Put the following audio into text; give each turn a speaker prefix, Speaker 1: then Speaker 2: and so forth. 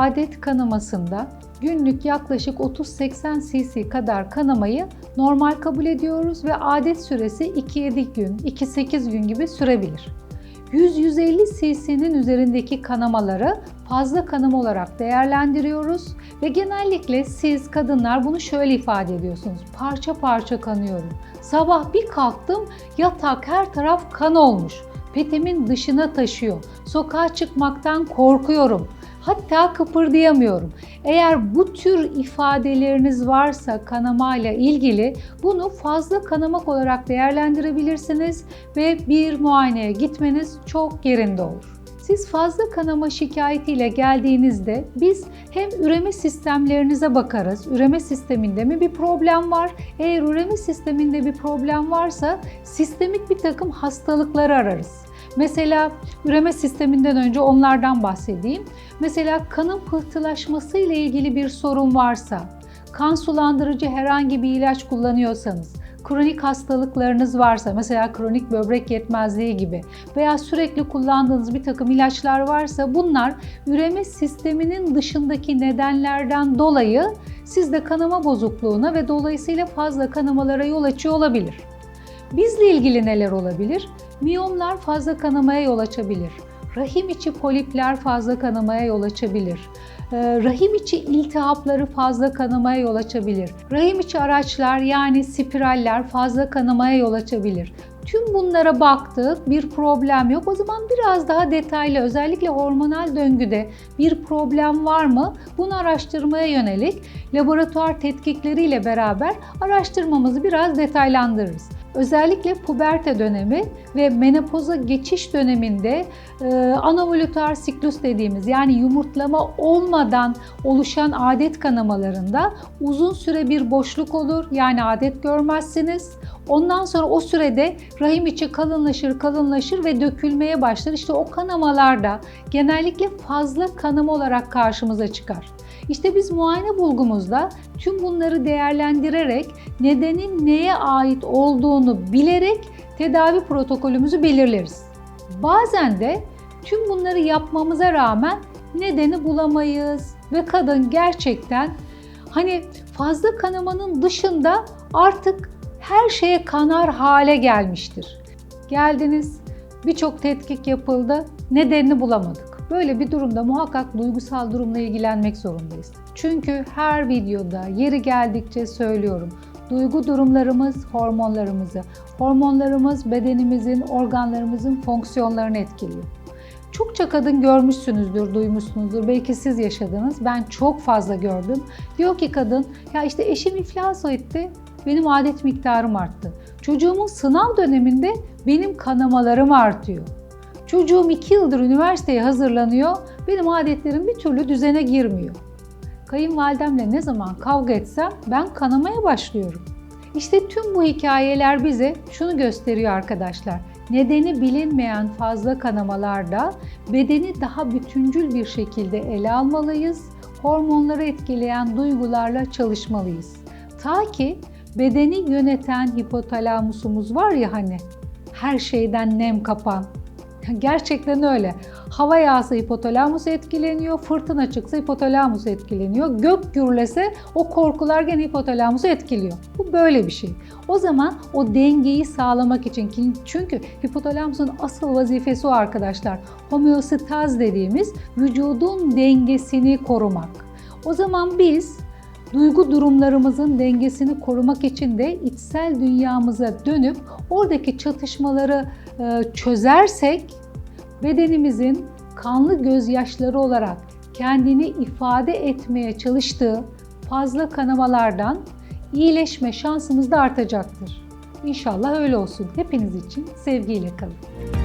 Speaker 1: adet kanamasında günlük yaklaşık 30-80 cc kadar kanamayı normal kabul ediyoruz ve adet süresi 2-7 gün, 2-8 gün gibi sürebilir. 100-150 cc'nin üzerindeki kanamaları fazla kanama olarak değerlendiriyoruz ve genellikle siz kadınlar bunu şöyle ifade ediyorsunuz. Parça parça kanıyorum. Sabah bir kalktım yatak her taraf kan olmuş. Petimin dışına taşıyor. Sokağa çıkmaktan korkuyorum. Hatta kıpırdayamıyorum. Eğer bu tür ifadeleriniz varsa kanamayla ilgili bunu fazla kanamak olarak değerlendirebilirsiniz ve bir muayeneye gitmeniz çok yerinde olur. Siz fazla kanama şikayetiyle geldiğinizde biz hem üreme sistemlerinize bakarız. Üreme sisteminde mi bir problem var? Eğer üreme sisteminde bir problem varsa sistemik bir takım hastalıkları ararız. Mesela üreme sisteminden önce onlardan bahsedeyim. Mesela kanın pıhtılaşması ile ilgili bir sorun varsa, kan sulandırıcı herhangi bir ilaç kullanıyorsanız, kronik hastalıklarınız varsa, mesela kronik böbrek yetmezliği gibi veya sürekli kullandığınız bir takım ilaçlar varsa bunlar üreme sisteminin dışındaki nedenlerden dolayı sizde kanama bozukluğuna ve dolayısıyla fazla kanamalara yol açıyor olabilir. Bizle ilgili neler olabilir? Miyomlar fazla kanamaya yol açabilir. Rahim içi polipler fazla kanamaya yol açabilir. Ee, Rahim içi iltihapları fazla kanamaya yol açabilir. Rahim içi araçlar yani spiraller fazla kanamaya yol açabilir. Tüm bunlara baktık, bir problem yok. O zaman biraz daha detaylı, özellikle hormonal döngüde bir problem var mı? Bunu araştırmaya yönelik laboratuvar tetkikleriyle beraber araştırmamızı biraz detaylandırırız. Özellikle puberte dönemi ve menopoza geçiş döneminde e, anovulütar siklus dediğimiz yani yumurtlama olmadan oluşan adet kanamalarında uzun süre bir boşluk olur yani adet görmezsiniz. Ondan sonra o sürede rahim içi kalınlaşır, kalınlaşır ve dökülmeye başlar. İşte o kanamalarda genellikle fazla kanama olarak karşımıza çıkar. İşte biz muayene bulgumuzda tüm bunları değerlendirerek nedenin neye ait olduğunu bilerek tedavi protokolümüzü belirleriz. Bazen de tüm bunları yapmamıza rağmen nedeni bulamayız ve kadın gerçekten hani fazla kanamanın dışında artık her şeye kanar hale gelmiştir. Geldiniz, birçok tetkik yapıldı, nedenini bulamadık. Böyle bir durumda muhakkak duygusal durumla ilgilenmek zorundayız. Çünkü her videoda yeri geldikçe söylüyorum. Duygu durumlarımız hormonlarımızı, hormonlarımız bedenimizin, organlarımızın fonksiyonlarını etkiliyor. Çokça kadın görmüşsünüzdür, duymuşsunuzdur. Belki siz yaşadınız. Ben çok fazla gördüm. Diyor ki kadın, ya işte eşim iflas etti, benim adet miktarım arttı. Çocuğumun sınav döneminde benim kanamalarım artıyor. Çocuğum iki yıldır üniversiteye hazırlanıyor, benim adetlerim bir türlü düzene girmiyor. Kayınvalidemle ne zaman kavga etsem ben kanamaya başlıyorum. İşte tüm bu hikayeler bize şunu gösteriyor arkadaşlar. Nedeni bilinmeyen fazla kanamalarda bedeni daha bütüncül bir şekilde ele almalıyız. Hormonları etkileyen duygularla çalışmalıyız. Ta ki bedeni yöneten hipotalamusumuz var ya hani her şeyden nem kapan. Gerçekten öyle. Hava yağsa hipotalamus etkileniyor, fırtına çıksa hipotalamus etkileniyor. Gök gürlese o korkular gene hipotalamusu etkiliyor. Bu böyle bir şey. O zaman o dengeyi sağlamak için çünkü hipotalamusun asıl vazifesi o arkadaşlar. Homeostaz dediğimiz vücudun dengesini korumak. O zaman biz duygu durumlarımızın dengesini korumak için de içsel dünyamıza dönüp oradaki çatışmaları çözersek bedenimizin kanlı gözyaşları olarak kendini ifade etmeye çalıştığı fazla kanamalardan iyileşme şansımız da artacaktır. İnşallah öyle olsun. Hepiniz için sevgiyle kalın.